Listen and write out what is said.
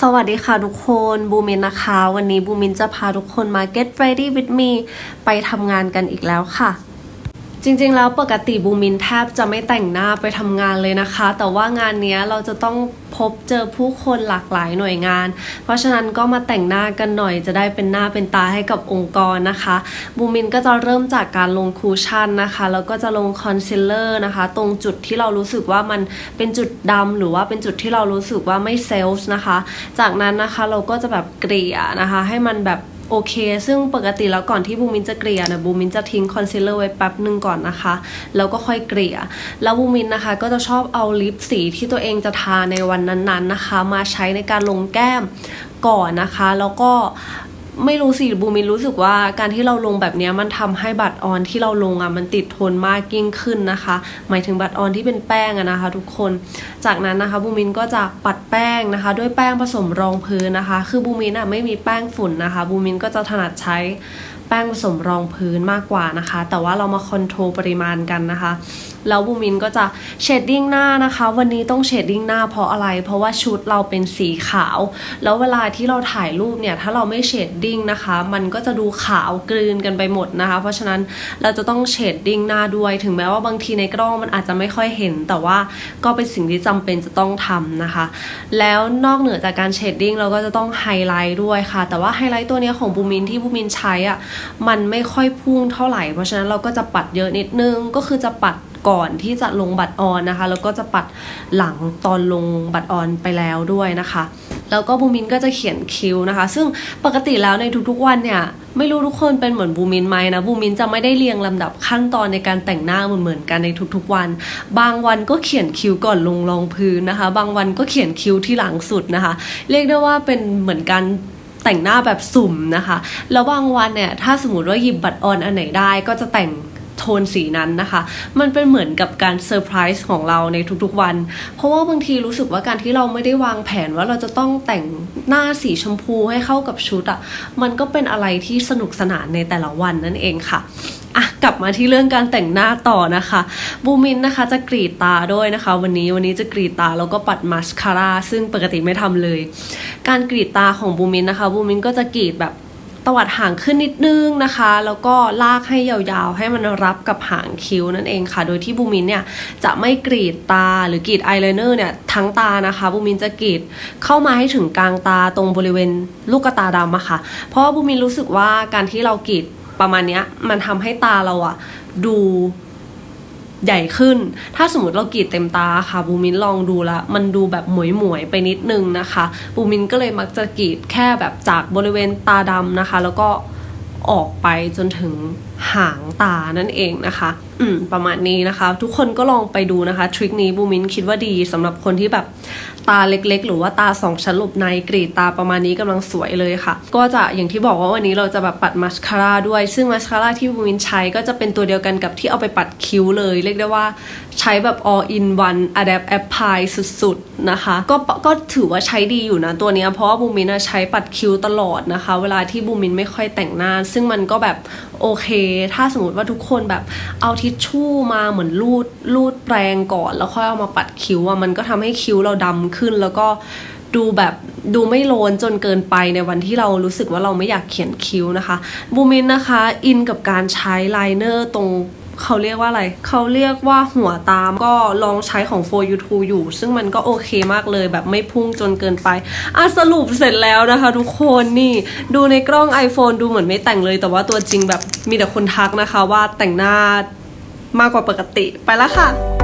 สวัสดีค่ะทุกคนบูมินนะคะ วันนี้บูมินจะพาทุกคนมา get ready with me ไปทำงานกันอีกแล้วค่ะ จริงๆ แล้วปกติบูมินแทบจะไม่แต่งหน้าไปทำงานเลยนะคะ แต่ว่างานนี้เราจะต้องพบเจอผู้คนหลากหลายหน่วยงาน เพราะฉะนั้นก็มาแต่งหน้ากันหน่อยจะได้เป็นหน้าเป็นตาให้กับองค์กรนะคะบูมินก็จะเริ่มจากการลงคูชั่นนะคะ แล้วก็จะลงคอนซีลเลอร์นะคะ ตรงจุดที่เรารู้สึกว่ามันเป็นจุดดำหรือว่าเป็นจุดที่เรารู้สึกว่าไม่เซลส์นะคะ จากนั้นนะคะเราก็จะแบบเกลี่ยนะคะ ให้มันแบบ โอเค ซึ่งปกติแล้วก่อนที่บูมินจะเกลี่ยนะบูมินจะทิ้งคอนซีลเลอร์ไว้แป๊บหนึ่งก่อนนะคะ แล้วก็ค่อยเกลี่ย แล้วบูมินนะคะก็จะชอบเอาลิปสีที่ตัวเองจะทาในวันนั้นๆนะคะ มาใช้ในการลงแก้มก่อนนะคะ แล้วก็ ไม่รู้สิบูมินรู้สึกว่าการที่เราลงแบบนี้มันทำให้บัตรออนที่เราลงอะมันติดทนมากยิ่งขึ้นนะคะ หมายถึงบัตรออนที่เป็นแป้งอะนะคะ ทุกคนจากนั้นนะคะบูมินก็จะปัดแป้งนะคะ ด้วยแป้งผสมรองพื้นนะคะ คือบูมินอะไม่มีแป้งฝุ่นนะคะบูมินก็จะถนัดใช้แป้งผสมรองพื้นมากกว่านะคะ แต่ว่าเรามาคอนโทรลปริมาณกันนะคะ แล้วบูมินก็จะเชดดิ้งหน้านะคะ วันนี้ต้องเชดดิ้งหน้าเพราะอะไร เพราะว่าชุดเราเป็นสีขาว แล้วเวลาที่เราถ่ายรูปเนี่ย ถ้าเราไม่เชดดิ้งนะคะ มันก็จะดูขาวกลืนกันไปหมดนะคะ เพราะฉะนั้นเราจะต้องเชดดิ้งหน้าด้วย ถึงแม้ว่าบางทีในกล้องมันอาจจะไม่ค่อยเห็น แต่ว่าก็เป็นสิ่งที่จำเป็นจะต้องทำนะคะ แล้วนอกเหนือจากการเชดดิ้งเราก็จะต้องไฮไลท์ด้วยค่ะ แต่ว่าไฮไลท์ตัวเนี้ยของบูมินที่บูมินใช้อะมันไม่ค่อยพุ่งเท่าไหร่ เพราะฉะนั้นเราก็จะปัดเยอะนิดนึง ก็คือจะปัดก่อนที่จะลงบัตรออนนะคะ แล้วก็จะปัดหลังตอนลงบัตรออนไปแล้วด้วยนะคะ แล้วก็บูมินก็จะเขียนคิวนะคะ ซึ่งปกติแล้วในทุกๆวันเนี่ย ไม่รู้ทุกคนเป็นเหมือนบูมินไหมนะบูมินจะไม่ได้เรียงลำดับขั้นตอนในการแต่งหน้าเหมือนๆกันในทุกๆวัน บางวันก็เขียนคิวก่อนลงรองพื้นนะคะ บางวันก็เขียนคิวที่หลังสุดนะคะ เรียกได้ว่าเป็นเหมือนการ แต่งหน้าแบบสุ่มนะคะแล้วบางวันเนี่ยถ้าสมมติว่าหยิบบัตรออนอันไหนได้ก็จะแต่งโทนสีนั้นนะคะ มันเป็นเหมือนกับการเซอร์ไพรส์ของเราในทุกๆวัน เพราะว่าบางทีรู้สึกว่าการที่เราไม่ได้วางแผนว่าเราจะต้องแต่งหน้าสีชมพูให้เข้ากับชุดอะ่ะ มันก็เป็นอะไรที่สนุกสนานในแต่ละวันนั่นเองค่ะ อะกลับมาที่เรื่องการแต่งหน้าต่อนะคะบูมินนะคะจะกรีดตาด้วยนะคะ วันนี้วันนี้จะกรีดตาแล้วก็ปัดมาสคาร่าซึ่งปกติไม่ทำเลย การกรีดตาของบูมินนะคะบูมินก็จะกรีดแบบตวัดหางขึ้นนิดนึงนะคะ แล้วก็ลากให้ยาวๆ ให้มันรับกับหางคิ้วนั่นเองค่ะ โดยที่บูมินเนี่ยจะไม่กรีดตาหรือกรีดอายไลเนอร์เนี่ยทั้งตานะคะบูมินจะกรีดเข้ามาให้ถึงกลางตาตรงบริเวณลูกตาดำอะค่ะ เพราะว่าบูมินรู้สึกว่าการที่เรากรีด ประมาณเนี้ยมันทำให้ตาเราอะดูใหญ่ขึ้น ถ้าสมมติเรากรีดเต็มตาค่ะ บูมินลองดูละ มันดูแบบหมวยหมวยๆไปนิดนึงนะคะ บูมินก็เลยมักจะกรีดแค่แบบจากบริเวณตาดำนะคะ แล้วก็ออกไปจนถึง หางตานั่นเองนะคะ อืม ประมาณนี้นะคะ ทุกคนก็ลองไปดูนะคะ ทริคนี้บูมินคิดว่าดีสำหรับคนที่แบบตาเล็กๆ หรือว่าตาสองชั้นหลบในกรีดตาประมาณนี้กำลังสวยเลยค่ะ ก็จะอย่างที่บอกว่าวันนี้เราจะแบบปัดมาสคาร่าด้วย ซึ่งมาสคาร่าที่บูมินใช้ก็จะเป็นตัวเดียวกันกับที่เอาไปปัดคิ้วเลย เรียกได้ว่าใช้แบบ all in one adapt apply สุดๆ นะคะ ก็ก็ถือว่าใช้ดีอยู่นะตัวนี้เพราะว่าบูมินใช้ปัดคิ้วตลอดนะคะ เวลาที่บูมินไม่ค่อยแต่งหน้า ซึ่งมันก็แบบโอเค ถ้าสมมติว่าทุกคนแบบเอาทิชชู่มาเหมือนรูดรูดแปรงก่อน แล้วค่อยเอามาปัดคิ้วอะมันก็ทำให้คิ้วเราดำขึ้น แล้วก็ดูแบบดูไม่โลนจนเกินไปในวันที่เรารู้สึกว่าเราไม่อยากเขียนคิ้วนะคะบูมินนะคะ อินกับการใช้ไลเนอร์ตรง เขาเรียกว่าอะไร เขาเรียกว่าหัวตามก็ลองใช้ของ for you to อยู่ ซึ่งมันก็โอเคมากเลยแบบไม่พุ่งจนเกินไปอะสรุปเสร็จแล้วนะคะทุกคนนี่ ดูในกล้อง iPhone ดูเหมือนไม่แต่งเลย แต่ว่าตัวจริงแบบมีแต่คนทักนะคะว่าแต่งหน้ามากกว่าปกติไปแล้วค่ะ